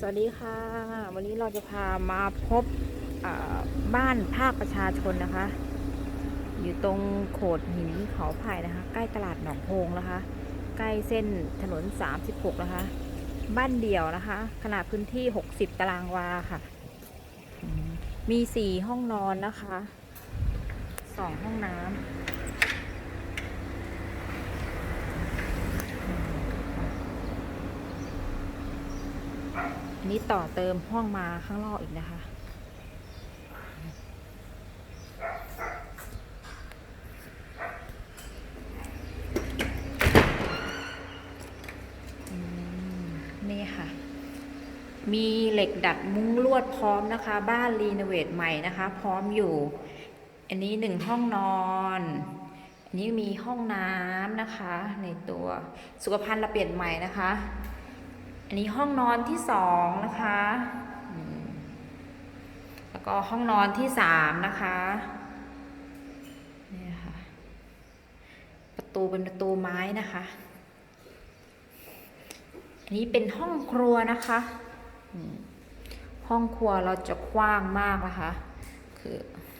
สวัสดีค่ะ วันนี้เราจะพามาพบบ้านภาคประชาชนนะคะ อยู่ตรงโขดหินเขาไผ่นะคะ ใกล้ตลาดหนองโพงนะคะ ใกล้เส้นถนน 36 นะคะ บ้านเดี่ยวนะคะ ขนาดพื้นที่ 60 ตารางวาค่ะ มี 4 ห้องนอนนะคะ 2 ห้องน้ำ นี้ต่อเติมห้องมาข้างนอกอีกนะคะ นี่ค่ะ มีเหล็กดัดมุ้งลวดพร้อมนะคะ บ้านรีโนเวทใหม่นะคะ พร้อมอยู่ อันนี้หนึ่งห้องนอนอันนี้มีห้องน้ำนะคะ ในตัวสุขภัณฑ์เราเปลี่ยนใหม่นะคะ อันนี้ห้องนอนที่สองนะคะแล้วก็ห้องนอนที่สามนะคะนี่ค่ะประตูเป็นประตูไม้นะคะอันนี้เป็นห้องครัวนะคะห้องครัวเราจะกว้างมากนะคะ คือ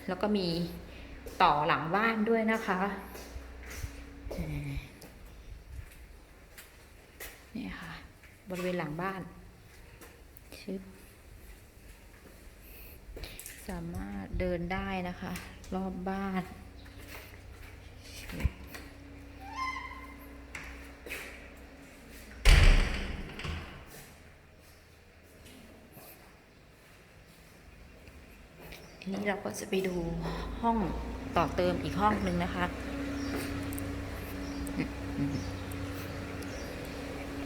แล้วก็มีต่อหลังบ้านด้วยนะคะนี่ค่ะ บริเวณหลังบ้านชึบสามารถเดินได้นะคะ รอบบ้านนนี้เราก็จะไปดูห้องต่อเติมอีกห้องหนึ่งนะคะ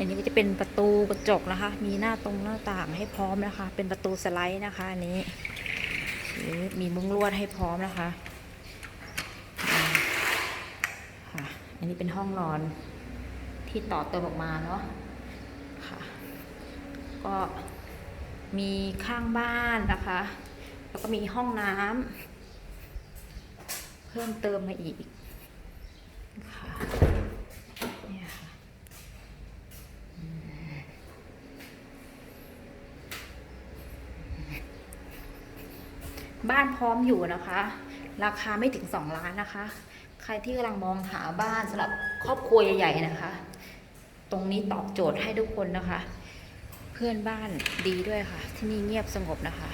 อันนี้ก็จะเป็นประตูกระจกนะคะ มีหน้าตรงหน้าต่างให้พร้อมนะคะ เป็นประตูสไลด์นะคะอันนี้มีมุ้งลวดให้พร้อมนะคะค่ะอันนี้เป็นห้องนอนที่ต่อเติมออกมาเนาะค่ะ ก็มีข้างบ้านนะคะ แล้วก็มีห้องน้ำเพิ่มเติมมาอีกค่ะเนี่ยค่ะ บ้านพร้อมอยู่นะคะ ราคาไม่ถึง 2 ล้านนะคะ ใครที่กำลังมองหาบ้านสำหรับครอบครัวใหญ่ๆนะคะ ตรงนี้ตอบโจทย์ให้ทุกคนนะคะ เพื่อนบ้านดีด้วยค่ะ ที่นี่เงียบสงบนะคะ